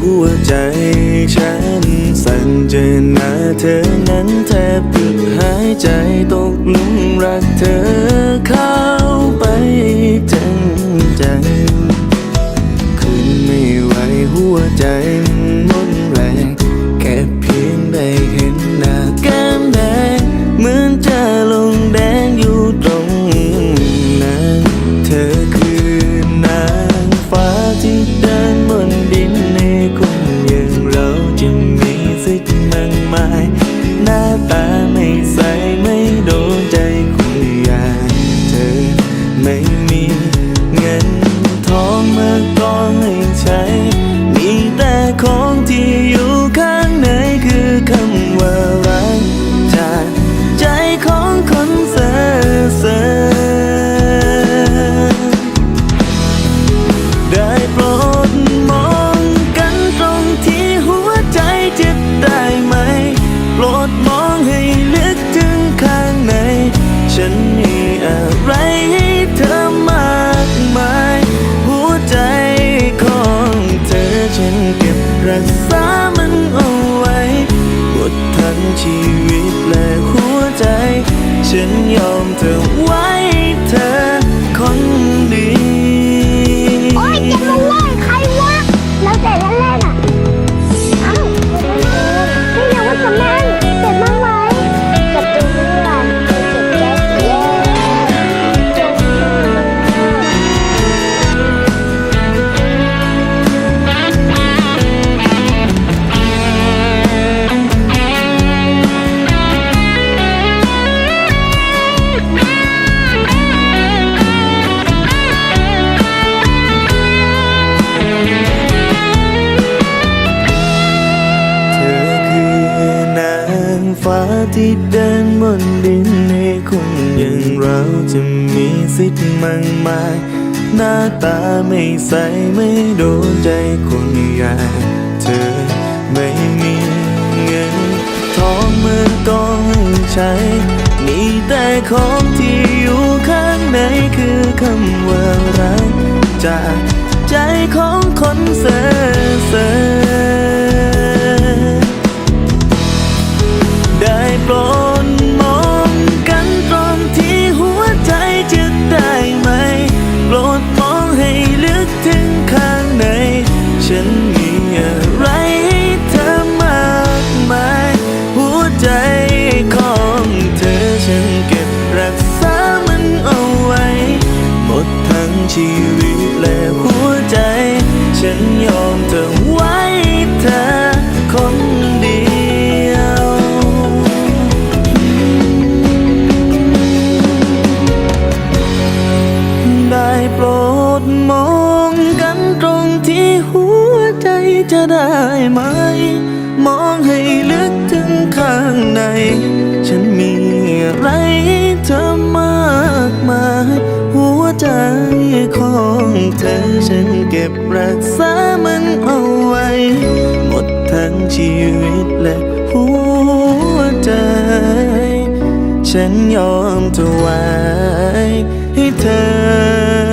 หัวใจฉันสั่นเจอหน้าเธอนั้นแทบหยุดหายใจตกนุ่มรักเธอเข้าไปจังจังคืนไม่ไหวหัวใจ ไม่มี ยอมเธอไว้เธอคน ที่เดินบนดินในคนอย่างเราจะมีสิทธิ์มากมาย หน้าตาไม่ใสไม่โดนใจคนอย่างเธอไม่มีเงินทองเมื่อต้องใช้ มีแต่ของที่อยู่ข้างในคือคำว่ารักจากใจของคนเซ่อเซ่อ ของเธอฉันเก็บรักษามันเอาไว้ หมดทั้งชีวิตและหัวใจ ฉันยอมเธอไว้เธอคนเดียว ได้โปรดมองกันตรงที่หัวใจจะได้ไหม มองให้ลึกางใน ฉันมีอะไรเธอมากมาย หัวใจของเธอฉันเก็บรักษามันเอาไว้ หมดทั้งชีวิตและหัวใจ ฉันยอมเธอไว้ให้เธอ